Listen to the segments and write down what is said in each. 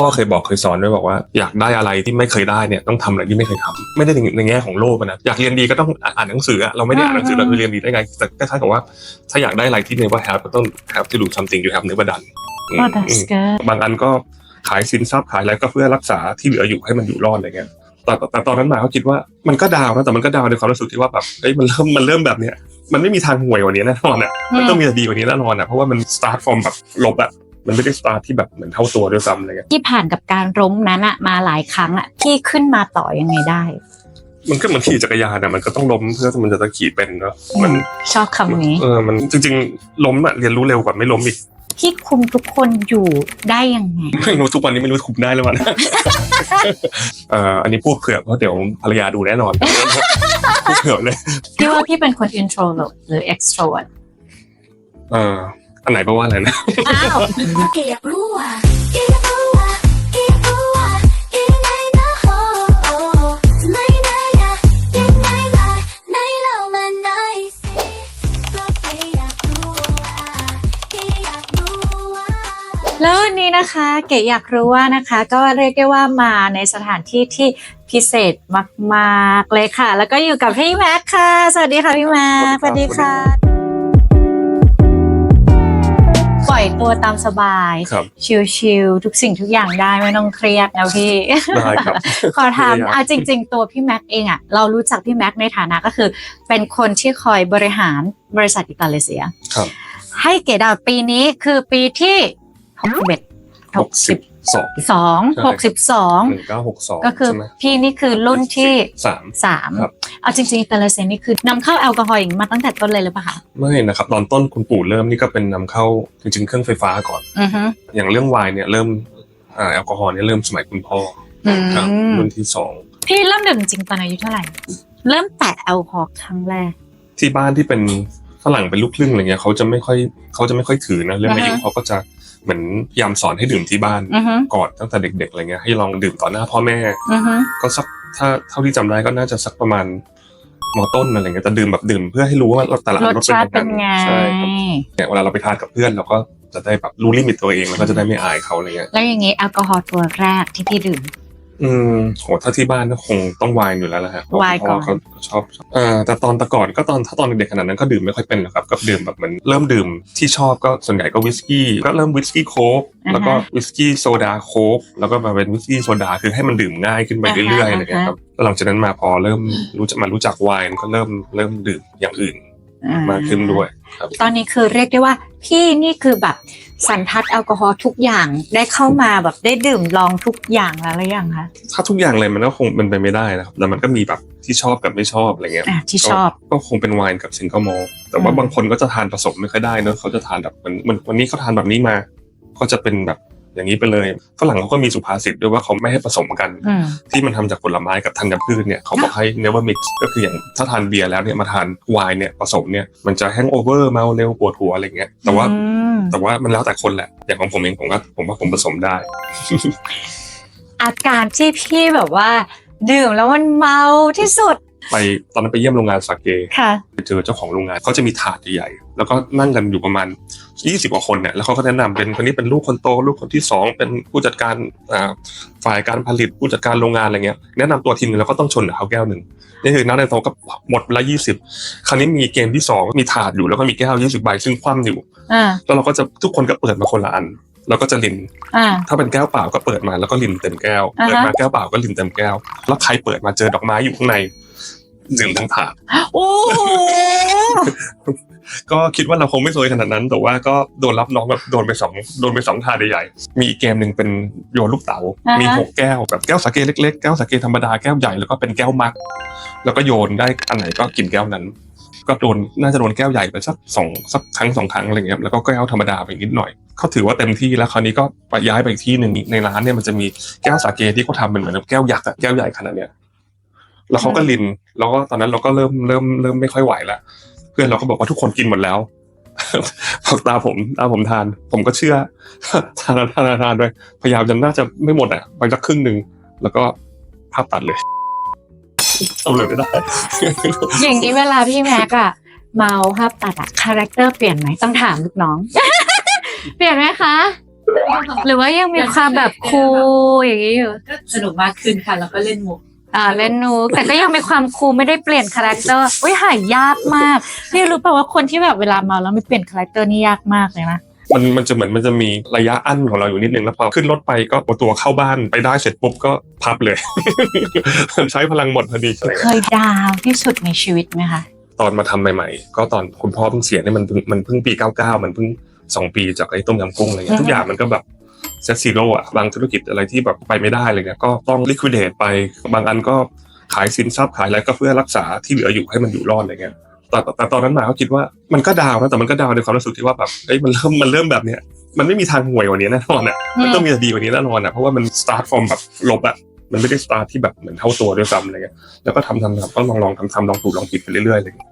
ก็เคยบอกเคยสอนด้วยบอกว่าอยากได้อะไรที่ไม่เคยได้เนี่ยต้องทำอะไรที่ไม่เคยทำไม่ได้ในในแง่ของโลภอะนะอยากเรียนดีก็ต้องอ่านหนังสืออะเราไม่ได้อ่านหนังสือเราจะเรียนดีได้ไงแต่ก็ใช่กับว่าถ้าอยากได้อะไรที่ never have ก็ต้อง have to do something you have never done อืม Oh that's good บางอันก็ขายสินทรัพย์ขายอะไรก็เพื่อรักษาที่เหลืออยู่ให้มันอยู่รอดอะไรเงี้ยแต่แต่แต่ตอนนั้นมาเขาคิดว่ามันก็ดาวนะแต่มันก็ดาวในความรู้สึกที่ว่าแบบเอ้ยมันเริ่มมันเริ่มแบบเนี้ยมันไม่มีทางห่วยกว่านี้แน่นอนอะมันต้องมีแต่ดีกว่านี้แน่นอนอะเพราะว่ามัน start from แบบลบอะ มันไม่ได้ start ที่แบบเหมือนเท่าตัวด้วยซ้ำอะไรเงี้ย ที่ผ่านกับการล้มนั้นอะมาหลายครั้งอะพี่ขึ้นมาต่อยังไงได้มันก็เหมือนขี่จักรยานอะมันก็ต้องล้มเพื่อมันจะตะขี่เป็นเนาะมัน ชอบคำนี้ เออ มันจริงๆ ล้มอะเรียนรู้เร็วกว่าไม่ล้มอีกพี่คุมทุกคนอยู่ได้ยังไง ไม่รู้ทุกวันนี้ไม่รู้คุมได้แล้วมันเอ่ออันนี้พูดเผื่อเพราะเดี๋ยวภรรยาดูแน่นอนพูดเผื่อเลย พี่ว่าพี่เป็นคน introvert หรือ extrovert เอ่อ อันไหนแปลว่าอะไรนะ อ้าวแค่อยากรู้ว่าแค่อยากรู้ว่าแค่อยากรู้ว่ายังไงนะโอ้โอ้ทำไมนะอยากยังไงล่ะไหนเล่ามาหน่อยสิก็แค่อยากรู้ว่าแค่อยากรู้ว่า แล้ววันนี้นะคะเก๋อยากรู้ว่านะคะ ก็เรียกได้ว่ามาในสถานที่ที่พิเศษมากๆเลยค่ะ แล้วก็อยู่กับพี่แม็กซ์ค่ะ สวัสดีค่ะพี่แม็กซ์สวัสดีค่ะ ปล่อยตัวตามสบาย ครับ ชิลๆทุกสิ่งทุกอย่างได้ไม่ต้องเครียดนะพี่ ได้ครับ ขอถามพยายามอะจริง ๆ ตัวพี่แม็กซ์เองอะเรารู้จักพี่แม็กซ์ในฐานะก็คือ เป็นคนที่คอยบริหารบริษัทอิตาเลเซีย ครับ ให้เก๋ดาวปีนี้คือปีที่หก สิบเอ็ดหกสิบสองสองใช่หกสิบสองหนึ่งเก้าหกสองก็คือใช่ไหมพี่นี่คือรุ่นที่สามสามครับเอาจริงๆอิตาเลเซียนี่คือนำเข้าแอลกอฮอล์อย่างนี้มาตั้งแต่ต้นเลยหรือเปล่าคะไม่นะครับตอนต้นคุณปู่เริ่มนี่ก็เป็นนำเข้าจริงๆ เครื่องไฟฟ้าก่อนอือฮึอย่างเรื่องไวน์เนี่ยเริ่มอ่าแอลกอฮอล์เนี่ยเริ่มสมัยคุณพ่ออืครับมรุ่นที่สองพี่เริ่มดื่มจริงตอนอายุเท่าไหร่ เริ่มแตะแอลกอฮอล์ครั้งแรก ที่บ้านที่เป็นฝรั่งเป็นลูกครึ่งอะไรเงี้ยเขาจะไม่ค่อยเขาจะไม่ค่อยถือนะเรื่องอายุอ่าฮะเขาก็จะ เหมือนพยายามสอนให้ดื่มที่บ้านอือฮึก่อนตั้งแต่เด็ก ๆอะไรเงี้ยให้ลองดื่มต่อหน้าพ่อแม่อือฮึก็สักถ้าเท่าที่จำได้ก็น่าจะสักประมาณมอต้นอะไรเงี้ยแต่ดื่มแบบดื่มเพื่อให้รู้ว่าแต่ละรอันสรสเป็นชาติยังเป็นไงไงใช่ครับเนี่ยเวลาเราไปทานกับเพื่อนเราก็จะได้แบบรู้ลิมิตตัวเองแล้วก็จะได้ไม่อายเขาอะไรเงี้ยแล้วอย่างนี้แอลกอฮอล์ตัวแรกที่พี่ดื่ม อืมโหถ้าที่บ้านก็คงต้องไวน์อยู่แล้วแหละฮะเพราะไวน์ก่อน พ่เขาชอบเอ่อแต่ตอนแต่ก่อนก็ตอนถ้าตอนเด็กๆขนาดนั้นก็ดื่มไม่ค่อยเป็นหรอกครับก็ดื่มแบบเหมือนเริ่มดื่มที่ชอบก็ส่วนใหญ่ก็วิสกี้ก็เริ่มวิสกี้โค้กแล้วก็วิสกี้โซดาโค้กแล้วก็มาเป็นวิสกี้โซดาคือให้มันดื่มง่ายขึ้นไปเรื่อยๆอะไรเงี้ยครับแล้วหลังจากนั้นมาพอเริ่มรู้จักมารู้จักไวน์ก็เริ่มเริ่มดื่มอย่างอื่นอ่มากขึ้นด้วยครับ ตอนนี้คือเรียกได้ว่าพี่นี่คือแบบ สันทัดแอลกอฮอล์ทุกอย่างได้เข้ามาแบบได้ดื่มลองทุกอย่างแล้วหรือยังคะถ้าทุกอย่างเลยมันก็คงเป็นไปไม่ได้นะครับแต่มันก็มีแบบที่ชอบกับไม่ชอบอะไรเงี้ยอะที่ชอบ ก็คงเป็นไวน์กับซิงเกิลมอลแต่ว่าอืมบางคนก็จะทานผสมไม่ค่อยได้เนอะเขาจะทานแบบเหมือนเหมือนวันนี้เขาทานแบบนี้มา ก็จะเป็นแบบ อย่างนี้ไปเลยฝรั่งเขาก็มีสุภาษิตด้วยว่าเขาไม่ให้ผสมกันอืมที่มันทำจากผลไม้กับธัญพืชเนี่ยเขาบอกให้ never mix ก็คืออย่างถ้าทานเบียร์แล้วเนี่ยมาทานไวน์เนี่ยผสมเนี่ยมันจะแฮงโอเวอร์เมาเร็วปวดหัวอะไรเงี้ยแต่ว่าอืมแต่ว่ามันแล้วแต่คนแหละ อย่างของผมเองผมก็ผมว่าผมผสมได้ อาการที่พี่แบบว่า ดื่มแล้วมันเมาที่สุดไปตอนนั้นไปเยี่ยมโรงงานสาเกค่ะไปเจอเจ้าของโรงงานเขาจะมีถาดใหญ่ๆแล้วก็นั่งกันอยู่ประมาณ 20กว่าคนเนี่ยแล้วเขาก็แนะนำเป็นคนนี้เป็นลูกคนโตลูกคนที่สองเป็นผู้จัดการอ่าฝ่ายการผลิตผู้จัดการโรงงานอะไรเงี้ยแนะนำตัวทีนึงแล้วก็ต้องชนกับเขาแก้วหนึ่งนี่คือน้ำในโต๊ะก็หมดไปละยี่สิบคราวนี้มีเกมที่สองมีถาดอยู่แล้วก็มีแก้วยี่สิบใบซึ่งคว่ำอยู่อ่าแล้วเราก็จะทุกคนก็เปิดมาคนละอันแล้วก็จะลินอ่าถ้าเป็นแก้วเปล่าก็เปิดมาแล้วก็ลินเต็มแก้วอ่าฮะเปิดมาแก้วเปล่าก็ลินเต็มแก้ว แล้วใครเปิดมาเจอดอกไม้อยู่ข้างในดื่มทั้งถาดโอ้โห ก็คิดว่าเราคงไม่ซวยขนาดนั้น แต่ว่าก็โดนรับน้องแบบโดนไปสองโดนไปสองทาใหญ่ๆมีอีกเกมหนึ่งเป็นโยนลูกเต๋า มีหกแก้วแบบแก้วสาเกเล็กๆ แก้วสาเกธรรมดาแก้วใหญ่แล้วก็เป็นแก้วมัก แล้วก็โยนได้อันไหนก็กินแก้วนั้น ก็โดนน่าจะโดนแก้วใหญ่ไปสักสองสักครั้งสองครั้งอะไรเงี้ยแล้วก็แก้วธรรมดาไปนิดหน่อยเขาถือว่าเต็มที่แล้วคราวนี้ก็ไปย้ายไปอีกที่หนึ่งในร้านเนี่ยมันจะมีแก้วสาเกที่เขาทำเป็นเหมือนแก้วยักษ์อะแก้วใหญ่ขนาดเนี้ยแล้วเขาก็ลินแล้วก็ตอนนั้นเราก็เริ่มเริ่มเริ่มไม่ค่อยไหวละ เพื่อนเราก็บอกว่าทุกคนกินหมดแล้วพอตาผมตาผมทาน ผมก็เชื่อทานทานทานทานไปพยายามจะน่าจะไม่หมดอะไปสักครึ่งหนึ่งแล้วก็ภาพตัดเลยเอาเลยไม่ได้ อย่างนี้เวลาพี่แม็กอะเมาภาพตัดอะคาแรคเตอร์เปลี่ยนไหมต้องถามลูกน้อง เปลี่ยนไหมคะ หรือว่ายังมีความแบบคูลอย่างนี้อยู่ ก็สนุกมากขึ้นค่ะแล้วก็เล่นมุก อ่าเล่นนูกแต่ก็ยังมีความคูลไม่ได้เปลี่ยนคาแรคเตอร์อุ้ยหายากมากพี่รู้ป่าวว่าคนที่แบบเวลาเมาแล้วไม่เปลี่ยนคาแรคเตอร์นี่ยากมากเลยนะมันมันจะเหมือนมันจะมีระยะอั้นของเราอยู่นิดนึงแล้วพอขึ้นรถไปก็เอาตัวเข้าบ้านไปได้เสร็จปุ๊บก็พับเลย ใช้พลังหมดพอดีอะไรเคเงี้ยยดาวที่สุดในชีวิตไหมคะตอนมาทำใหม่ ๆ ก็ตอนคุณพ่อเพิ่งเสียเนี่ยมันเพิ่งมันเพิ่งปี 99 มันเพิ่งสองปีจากไอ้ต้มยำกุ้งอะไรเงี้ยทุกอย่างมันก็แบบ เซตซีโร่อะบางธุรกิจอะไรที่แบบไปไม่ได้อะไรเงี้ยก็ต้องลิควิดเดตไปบางอันก็ขายสินทรัพย์ขายอะไรก็เพื่อรักษาที่เหลืออยู่ให้มันอยู่รอดอะไรเงี้ยแต่แต่แต่ตอนนั้นมาก็คิดว่ามันก็ดาวนะแต่มันก็ดาวในความรู้สึกที่ว่าแบบเอ้ยมันเริ่มมันเริ่มแบบเนี้ยมันไม่มีทางห่วยกว่านี้แน่นอนอะมันต้องมีแต่ดีกว่านี้แน่นอนอะเพราะว่ามันสตาร์ทฟอร์มแบบลบอะมันไม่ได้สตาร์ทที่แบบเหมือนเท่าตัวด้วยซ้ำอะไรเงี้ยแล้วก็ทำทำทำก็ลองลองทำทำลองถูกลองผิดไปเรื่อยๆอะไรเงี้ย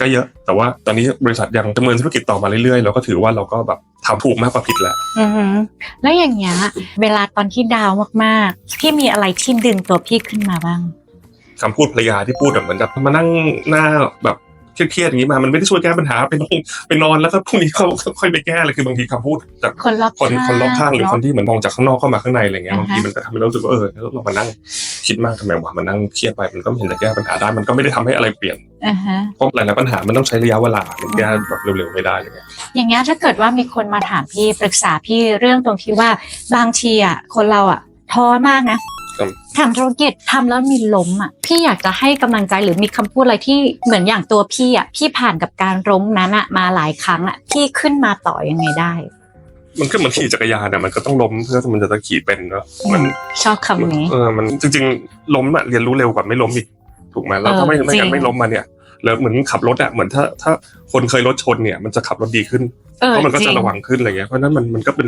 ก็เยอะ แต่ว่าตอนนี้บริษัทยังดำเนินธุรกิจต่อมาเรื่อยๆ เราก็ถือว่าเราก็แบบทำถูกมากกว่าผิดแล้วอือหือแล้วอย่างเงี้ยเวลาตอนที่ดาวมากๆ พี่มีอะไรที่ดึงตัวพี่ขึ้นมาบ้าง คำพูดภรรยาที่พูดแบบเหมือนแบบมานั่งหน้าแบบเครียดๆอย่างนี้มา มันไม่ได้ช่วยแก้ปัญหาไปนอนไปนอนแล้วก็พรุ่งนี้เขาค่อยไปแก้เลยคือบางทีคำพูดจากคนรอบคนข้างคนรอบข้างหรือคนเะที่เหมือนมองจากข้างนอกเข้ามาข้างในอะไรเงี้ยอ่าบางฮะทีมันก็ทำให้เรารู้สึกว่าเออเรามานั่ง คิดมากทำไมวะมานั่งเครียดไปมันก็ไม่เห็นจะแก้ปัญหาได้มันก็ไม่ได้ทำให้อะไรเปลี่ยนอ่าฮะ เพราะหลายๆปัญหามันต้องใช้ระยะเวลามันแก้แบบเร็วๆไม่ได้อะไรเงี้ยอย่างเงี้ยถ้าเกิดว่ามีคนมาถามพี่ปรึกษาพี่เรื่องตรงที่ว่าบางทีอะคนเราอะท้อมากนะครับทำธุรกิจทำแล้วมีล้มอะพี่อยากจะให้กำลังใจหรือมีคำพูดอะไรที่เหมือนอย่างตัวพี่อะพี่ผ่านกับการล้มนั้นอะมาหลายครั้งอะพี่ขึ้นมาต่อยังไงได้ มันก็เหมือนขี่จักรยานอะมันก็ต้องล้มเพื่อมันจะตะขี่เป็นเนาะมันชอบคำนี้ เออมันจริง ๆ ล้มอะเรียนรู้เร็วกว่าไม่ล้มอีกถูกไหมเราเออถ้าไม่ไม่จริกันงไม่ล้มมาเนี่ยแล้วเหมือนขับรถอะเหมือนถ้าถ้า คนเคยรถชนเนี่ย มันจะขับรถดีขึ้นเออเพราะมันก็จริจะงระวังขึ้นอะไรเงี้ยเพราะฉะนั้นมันมันก็เป็น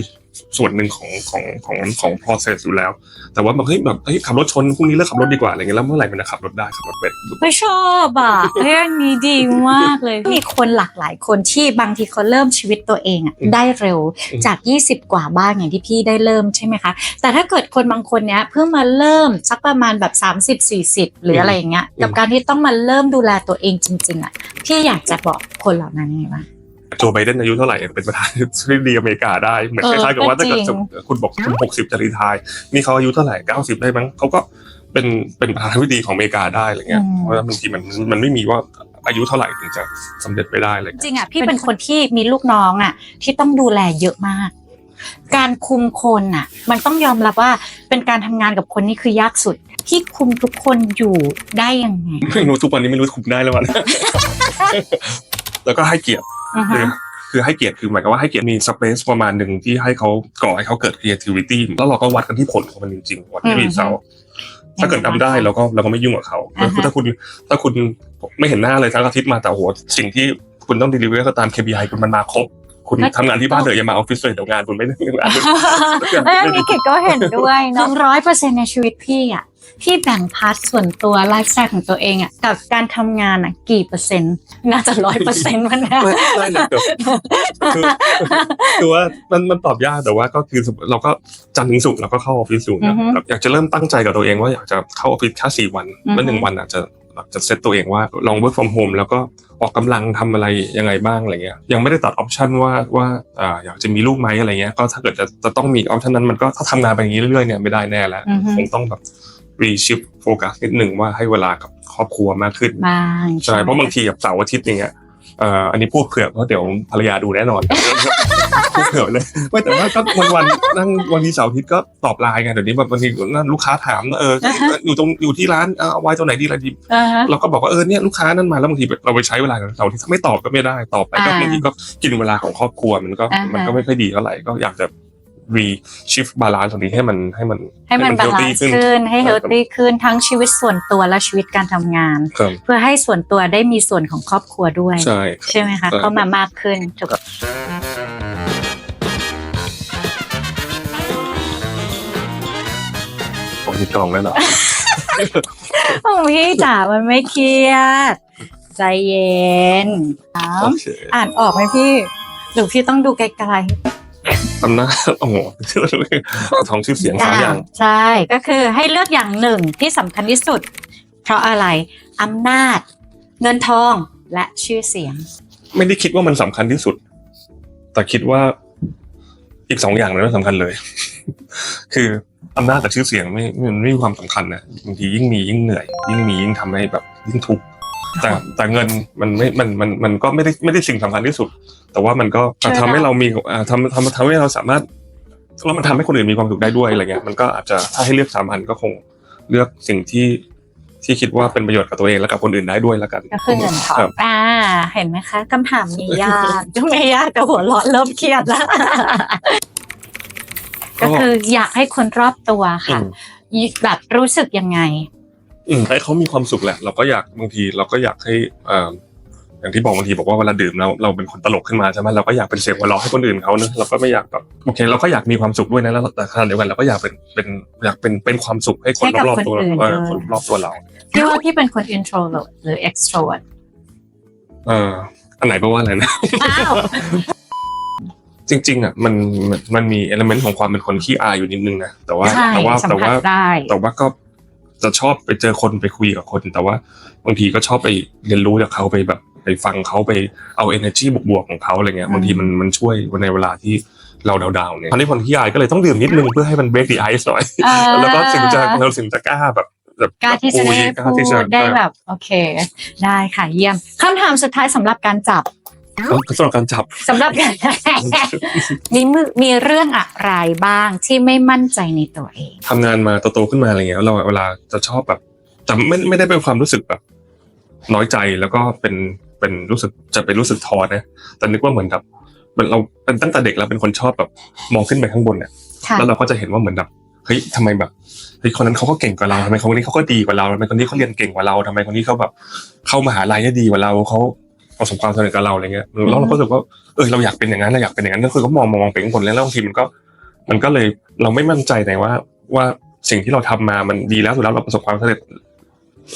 ส่วนหนึ่งของของของของ process อยู่แล้ว แต่ว่าแบบเฮ้ยแบบเฮ้ยขับรถชนพรุ่งนี้เลิกขับรถดีกว่าอะไรเงี้ยแล้วเมื่อไหร่มันจะขับรถได้ขับรถเป็นไม่ชอบอะเรื่องนี้ดีมากเลยมีคนหลากหลายคนที่บางทีเขาเริ่มชีวิตตัวเองอะอืมได้เร็วอืมจาก 20 กว่าบ้างอย่างที่พี่ได้เริ่มใช่ไหมคะ แต่ถ้าเกิดคนบางคนเนี้ยเพิ่งมาเริ่มสักประมาณแบบ 30 40 หรืออะไรอย่างเงี้ยกับการที่ต้องมาเริ่มดูแลตัวเองจริงๆอะ พี่อยากจะบอกคนเหล่านั้นไงวะโจไบเดนอายุเท่าไหร่เป็นประธานาธิบดีอเมริกาได้เหมือนเอคอล้ายๆกับว่าก็ถ้าเกิดจริงคุณบอกคุณหกสิบจะรีไทายนี่เขาอายุเท่าไหร่เก้าสิบได้มั้งเขาก็เป็นเป็นประธานาธิบดีของอเมริกาได้อะไรเงี้ยเพราะว่าบางทีมันมันไม่มีว่าอายุเท่าไหร่ถึงจะสำเร็จไปได้อะไรจเลยริงอะพี่เป็นคนที่มีลูกน้องอะ ที่ต้องดูแลเยอะมาก การคุมคนอะ มันต้องยอมรับว่าเป็นการทำงานกับคนนี่คือยากสุด ที่คุมทุกคนอยู่ได้ยังไงไม่รู้ทุกวันนี้ไม่รู้คุมได้แล้ววัน แล้วก็ให้เกียรติอือคือฮะ คือให้เกียรติคือหมายความว่าให้เกียรติมีสเปซประมาณหนึ่งที่ให้เขาก่อให้เขาเกิด creativity แล้วเราก็วัดกันที่ผลของมันจริงๆวัดที่อืม รีเซลถ้าเกิดทำได้เราก็เราก็ไม่ยุ่งกับเขาอ่าฮะ ถ้าคุณถ้าคุณไม่เห็นหน้าเลยทั้งอาทิตย์มาแต่โอ้โหสิ่งที่คุณต้อง deliver ก็ตาม KPI คุณมันมาครบ คุณทำงานที่บ้านเถอะอย่ามาออฟฟิศเลยเดี๋ยวงานคุณไม่ได้งานเอ้ยอันนี้เกดก็เห็นด้วยเนอะร้อยเปอร์เซ็นในชีวิตพี่อะพี่แบ่งพาร์ทส่วนตัวไลฟ์สไตล์ของตัวเองอะกับการทำงานอะกี่เปอร์เซ็นต์น่าจะร้อยเปอร์เซ็นต์มันนะไม่ไม่เลยเดี๋ยวคือคือว่ามันมันตอบยากแต่ว่าก็คือเราก็จันทร์ถึงศุกร์เราก็เข้าออฟฟิศอยู่อืนะอฮึแบบอยากจะเริ่มตั้งใจกับตัวเองว่าอยากจะเข้าออฟฟิศแค่สี่วันอือฮึแล้วหนึ่งวันอาจจะ แบบจะเซตตัวเองว่าลอง work from home แล้วก็ออกกำลังทำอะไรยังไงบ้างอะไรเงี้ยยังไม่ได้ตัดออปชันว่าว่าอ่าอยากจะมีลูกไหมอะไรเงี้ยก็ถ้าเกิดจะจะต้องมีออปชันนั้นมันก็ถ้าทำงานไปอย่างนี้เรื่อยๆเนี่ยไม่ได้แน่แล้วอือฮึคงต้องแบบรีชิฟโฟกัสนิดหนึ่งว่าให้เวลากับครอบครัวมากขึ้นบ้างใช่เพราะบางทีกับเสาร์อาทิตย์อย่างเงี้ยเอ่ออันนี้พูดเผื่อเพราะเดี๋ยวภรรยาดูแน่นอนพูด เผื่อเลยไม่แต่ว่าก็วันวันๆนั่งวันทีเสาร์อาทิตย์ก็ตอบไลน์ไงเดี๋ยวนี้แบบบางทีนั่นลูกค้าถามเอออยู่ตรงอยู่ที่ร้านเอาไว้ตรงไหนดีอะไรดี อ่าฮะ เราก็บอกว่าเออเนี่ยลูกค้านั่นมาแล้วบางทีเราไปใช้เวลากับเสาร์อาที่ถ้าไม่ตอบก็ไม่ได้ตอบไปก็อ่าบางทีก็กินเวลาของครอบครัวมันก็อ่าฮะ มันก็ไม่ค่อยดีเท่าไหร่ก็อยากจะรีชิฟบาลานซ์ตรงนี้ให้มันให้มัน ให้มันบาลาน healthy ซ์ขึ้นให้เฮลตี้ขึ้นทั้งชีวิตส่วนตัวและชีวิตการทำงาน ครับเพื่อให้ส่วนตัวได้มีส่วนของครอบครัวด้วย ใช่ครับ ใช่ไหมคะ ใช่ เข้ามามากขึ้นถูก กล่องแล้วเหรอของพี่จ๋ามันไม่เครียด ใจเย็นเอาโอเคอ่านออกไหมพี่ หรือพี่ต้องดูไกลอำนาจโอ้โหท้องชื่อเสียงๆสามอย่าง ใช่ก็คือให้เลือกอย่างหนึ่งที่สำคัญที่สุด เพราะอะไรอำนาจ เงินทองและชื่อเสียง ไม่ได้คิดว่ามันสำคัญที่สุด แต่คิดว่าอีกสองอย่างนั้นสำคัญเลย คือ อำนาจกับชื่อเสียงไม่มันไม่มีความสำคัญนะบางทียิ่งมียิ่งเหนื่อย ยิ่งมียิ่งทำให้แบบยิ่งทุกข์แต่แต่เงินมันไม่มันมันมันก็ไม่ได้ไม่ได้สิ่งสำคัญที่สุด แต่ว่ามันก็ช่วยได้ทำให้เรามีอ่าทำทำทำให้เราสามารถแล้วมันทำให้คนอื่นมีความสุขได้ด้วยอะไรเงี้ยมันก็อาจจะถ้าให้เลือกสามอันก็คงเลือกสิ่งที่ที่คิดว่าเป็นประโยชน์กับตัวเองและกับคนอื่นได้ด้วยแล้วกันก็คือเงินทอครังบอ่า เห็นไหมคะคำถามนี้ยากไม่ยากแต่หัวเราะเริ่มเครียดแล้ว ก็คืออยากให้คนรอบตัวอืค่ะมแบบรู้สึกยังไง อืมให้เขามีความสุขแหละ เราก็อยากบางทีเราก็อยากให้เอ่ออย่างที่บอกบางทีบอกว่าเวลาดื่มเราเราเป็นคนตลกขึ้นมาใช่ไหมเราก็อยากเป็นเสียงหัวเราะให้คนอื่นเขาเนอะเราก็ไม่อยากแบบโอเคเราก็อยากมีความสุขด้วยนะแล้วแต่ขณะเดียวกันเราก็อยากเป็นเป็นอยากเป็นเป็นความสุขให้คนให้กับรอบๆตัวคนอื่นเออด้วยคนรอบตัวเราพี่ว่าพี่เป็นคน introvert หรือ extrovert เอออันไหนแปลว่าอะไรนะอ้าว จริง ๆอะมันมันมันมีเอลเมนต์ของความเป็นคนขี้อายอยู่นิดนึงนะแต่ว่าใช่แต่ว่าสัแต่มผัว่าสได้ แต่ว่าก็จะชอบไปเจอคนไปคุยกับคน แต่ว่าบางทีก็ชอบไปเรียนรู้จากเขาไปแบบไปฟังเขาไปเอา energy บวกๆของเขาอะไรเงี้ยบางทีมันมันช่วยในเวลาที่เราดาวๆเนี่ยตอนนี้คนขี้อายก็เลยต้องดื่มนิดนึงเพื่อให้มัน break the ice หน่อย เออแล้วก็ถึงจะเราถึงจะกล้าแบบแบบกล้าที่จะได้คุยกล้าที่จะพูดได้แบบ โอเค ได้ค่ะเยี่ยมคำถามสุดท้ายสำหรับการจับ สำหรับการจับสำหรับการมีมือมีเรื่องอะไรบ้างที่ไม่มั่นใจในตัวเองทำงานมาโตๆขึ้นมาอะไรเงี้ยเราเวลาจะชอบแบบจะไม่ไม่ได้เป็นความรู้สึกแบบ น้อยใจแล้วก็เป็นเป็นรู้สึกจะเป็นรู้สึกท้อนะแต่นึกว่าเหมือนกับเหมือนเราเป็นตั้งแต่เด็กเราเป็นคนชอบแบบมองขึ้นไปข้างบนเนี่ยค่ะแล้วเราก็จะเห็นว่าเหมือนแบบเฮ้ยทำไมแบบเฮ้ยคนนั้นเขาก็เก่งกว่าเราทำไมคนนี้เขาก็ดีกว่าเราทำไมคนนี้เขาเรียนเก่งกว่าเราทำไมคนนี้เขาแบบเข้ามหาลัยได้ดีกว่าเราเขา ประสบความสำเร็จกับเราอะไรเงี้ยแล้วเราก็รู้สึกว่าเออเราอยากเป็นอย่างนั้นเราอยากเป็นอย่างนั้นก็คือก็มองมองมองไปข้างบนแล้วแล้วบางทีมันก็ มันก็เลยเราไม่มั่นใจในว่าว่าสิ่งที่เราทำมามันดีแล้วสุดแล้วเราประสบความสำเร็จ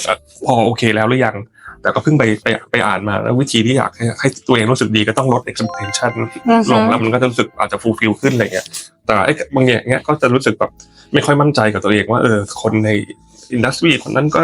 เอ่อพอโอเคแล้วหรือยัง แต่ก็เพิ่งไปไปไปอ่านมา แล้ววิธีที่อยากให้ให้ตัวเองรู้สึกดีก็ต้องลด expectation อือฮึลงแล้วมันก็จะรู้สึกอาจจะ fulfill ขึ้นอะไรเงี้ยแต่ไอ้บางอย่างเงี้ยก็จะรู้สึกแบบไม่ค่อยมั่นใจกับตัวเองว่าเออคนใน อินดัสทรีคนนั้นก็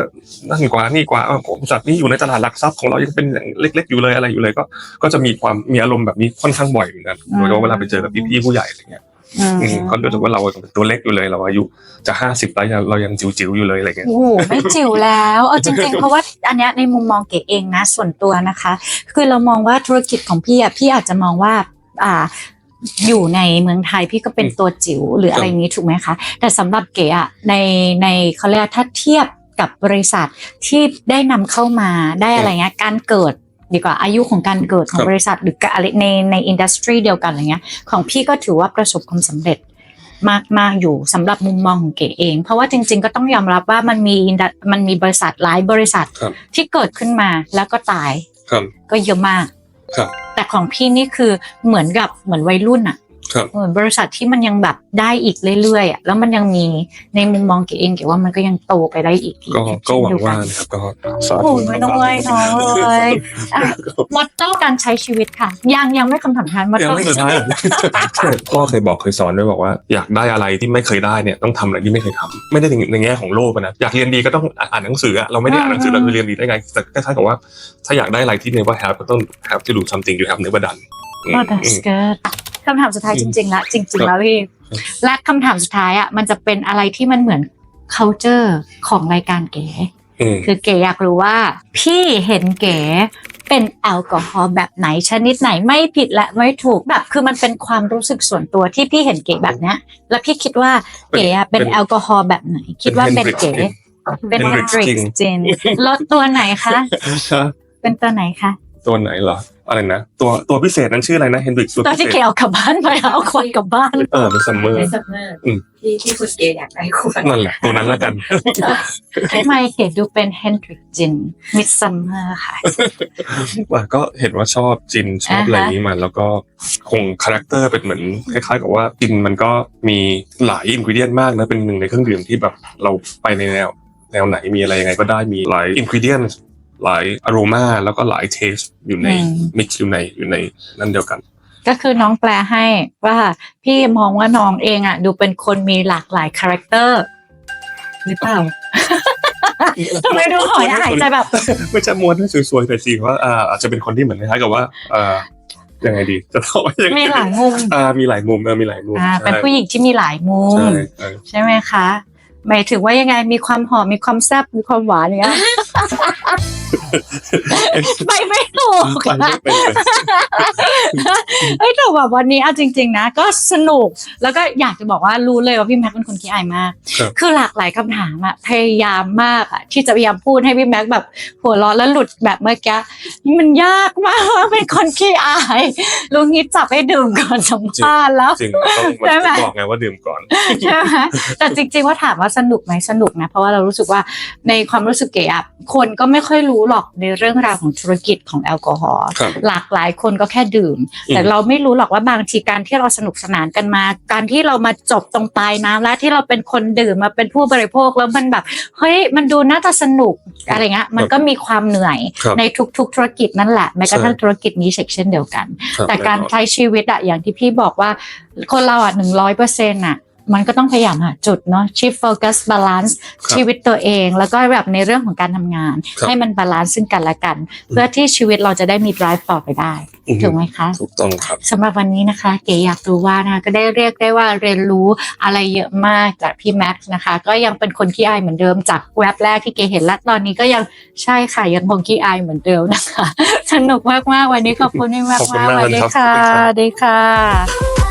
นั่นกว่านี่กว่าเออบริษัทนี้อยู่ในตลาดหลักทรัพย์ของเรายังเป็นอย่างเล็ก ๆ อยู่เลยอะไรอยู่เลย ก็ก็จะมีความมีอารมณ์แบบนี้ค่อนข้างบ่อยเหมือนกันโดยเฉพาะเวลาไปเจอกับพี่ๆผู้ใหญ่อะไรเงี้ยอืมอืมก็รู้สึกว่าเราเป็นตัวเล็กอยู่เลยเราอายุจะห้าสิบแล้วยังเรายังจิ๋วๆอยู่เลยอะไรเงี้ยโอ้โหไม่จิ๋วแล้วเอาจริงๆ เพราะว่าอันเนี้ยในมุมมองเก๋เองนะส่วนตัวนะคะ คือเรามองว่าธุรกิจของพี่อะพี่อาจจะมองว่าอ่า อยู่ในเมืองไทยพี่ก็เป็นตัวจิ๋วหรืออะไรอย่างนี้ถูกไหมคะ แต่สำหรับเก๋อะในในเขาเรียกว่าถ้าเทียบกับบริษัทที่ได้นำเข้ามาได้อะไรเงี้ยการเกิดดีกว่าอายุของการเกิดของครับบริษัทหรืออะไรในในอินดัสทรีเดียวกันอะไรเงี้ยของพี่ก็ถือว่าประสบความสำเร็จมากมากอยู่สำหรับมุมมองของเก๋เอง เพราะว่าจริง ๆ ก็ต้องยอมรับว่ามันมี indus- มันมีบริษัทหลายบริษัทครับที่เกิดขึ้นมาแล้วก็ตายครับก็เยอะมากครับ แต่ของพี่นี่คือเหมือนกับเหมือนวัยรุ่นอะ บเหมือนบริษัทที่มันยังแบบได้อีกเรื่อยๆอะแล้วมันยังมีในมุมมองเก๋เองเก๋ว่ามันก็ยังโตไปได้อีกก็ก็หวังว่าเช่นเดียนนะครับก็สาโอ้ธุยไม่ต้องเลยน้อยอะมอตโต้การใช้ชีวิตค่ะ ยังยังไม่คำถามท้ายมอตยังโต้ไม่สุดท้ายเหรอพ่อเคยบอกเคยสอนด้วยบอกว่า อยากได้อะไรที่ไม่เคยได้เนี่ยต้องทำอะไรที่ไม่เคยทำไม่ได้ในในแง่ของโลภอะนะอยากเรียนดีก็ต้องอ่านหนังสืออะเราไม่ได้อ่านหนังสือเราจะเรียนดีได้ไงแต่คล้ายๆกับว่าถ้าอยากได้อะไรที่ never have ก็ต้อง have to do something you have never done อืมโอ้ that's good คำถามสุดท้ายจริง ๆ ละจริง ๆ แล้วพี่และคำถามสุดท้ายอะมันจะเป็นอะไรที่มันเหมือน culture ของรายการเก๋อืมคือเก๋อยากรู้ว่า พี่เห็นเก๋เป็นแอลกอฮอล์แบบไหนชนิดไหนไม่ผิดและไม่ถูกแบบคือมันเป็นความรู้สึกส่วนตัวที่พี่เห็นเก๋แบบเนี้ย แล้วพี่คิดว่าเก๋อะเป็นแอลกอฮอล์แบบไหน คิดว่าเป็นเก๋เป็น Hendrix เ e นจริงจินรถตัวไหนคะ เป็นตัวไหนคะ ตัวไหนเหรอ อะไรนะตัวตัวพิเศษนั้นชื่ออะไรนะเฮนดริกตัวตัวพิที่เศษเก๋เอากลับบ้านไปเอาคนกลับบ้าน เออเป็นซัมเมอร์ ในซัมเมอร์อืม ที่ที่คุณเกอยากได้ควรนั่นแหละตัวนั้นแล้วกันทำไมเก๋ดูเป็นเฮนดริกจินมิดซัมเมอร์ค่ะ ว่าก็เห็นว่าชอบจินชอบอ่าฮะ อะไรอย่างนี้มาแล้วก็คงคาแรคเตอร์เป็นเหมือนคล้ายๆกับว่าจินมันก็มีหลายอินกิเดียนมากนะเป็นหนึ่งในเครื่องดื่มที่แบบเราไปในแนว แนวไหนมีอะไรยังไงก็ได้มีหลายอินกิเดียน หลายอารมาแล้วก็หลายเทสอยู่ในอืมมิกซ์อยู่ในอยู่ในนั่นเดียวกัน ก็คือน้องแปลให้ว่าพี่มองว่าน้องเองอะ ดูเป็นคนมีหลากหลายคาแรคเตอร์หรือเปล่าทำไมดูหอยหายใจแบบไม่ใช่ม้วนให้สวยๆแต่สิว่าอ่าอาจจะเป็นคนที่เหมือนคล้ายๆกับว่าอ่ายังไงดีจะตอบว่ายังไงมีหลายมุมอ่ามีหลายมุมเออมีหลายมุมอ่าเป็นใช่ผู้หญิงที่มีหลายมุมใช่ใช่ใช่ไหมคะ หมายถึงว่ายังไงมีความหอมมีความแซ่บมีความหวานอย่างเงี้ยไปไม่ถูกไปไม่เป็นเลยเฮ้ยแต่แบบวันนี้เอาจริง ๆ นะ ก็สนุกแล้วก็อยากจะบอกว่ารู้เลยว่าพี่แม็กเป็นคนขี้อายมากครับคือหลากหลายคำถามอะพยายามมากอะที่จะพยายามพูดให้พี่แม็กแบบหัวเราะแล้วหลุดแบบเมื่อกี้มันยากมากว่าเป็นคนขี้อายลุงนี้จับให้ดื่มก่อนสัมภาษณ์แล้วจริงต้องใช่ไหมมันบอกไงว่าดื่มก่อนใช่ไหมแต่จริง ๆว่าถามว่าสนุกไหมสนุกนะเพราะว่าเรารู้สึกว่าในความรู้สึกเก๋อะคนก็ไม่ค่อยรู้หรอกในเรื่องราวของธุรกิจของแอลกอฮอล์ครับหลากหลายคนก็แค่ดื่มอืมแต่เราไม่รู้หรอกว่าบางทีการที่เราสนุกสนานกันมา การที่เรามาจบตรงปลายน้ำและที่เราเป็นคนดื่มมาเป็นผู้บริโภคแล้วมันแบบเฮ้ยมันดูน่าจะสนุกอะไรเงี้ยมันก็มีความเหนื่อยครับในทุกๆธุรกิจนั่นแหละแม้กระทั่งใช่ธุรกิจนี้เช่นเดียวกันครับแต่การน่นอนใช้ชีวิตอะอย่างที่พี่บอกว่าคนเราอะหนึ่งร้อยเปอร์เซ็นต์อะ มันก็ต้องพยายามหาจุดเนาะชิฟโฟกัสบาลานซ์ครับชีวิตตัวเอง แล้วก็แบบในเรื่องของการทำงานครับให้มันบาลานซ์ซึ่งกันและกัน เพื่อที่ชีวิตเราจะได้มี drive ต่อไปได้อือฮึถูกไหมคะถูกต้องครับสำหรับวันนี้นะคะ เก๋อยากรู้ว่านะคะก็ได้เรียกได้ว่าเรียนรู้อะไรเยอะมากจากพี่แม็กซ์นะคะ ก็ยังเป็นคนขี้อายเหมือนเดิมจากแว็บแรกที่เก๋เห็นและตอนนี้ก็ยังใช่ค่ะยังคงขี้อายเหมือนเดิมนะคะสนุกมากๆวันนี้ขอบคุณพี่แม็กซ์ขอบคุณมากมากสวัสดีครับค่ะขอบคุณครับสวัสดีค่ะ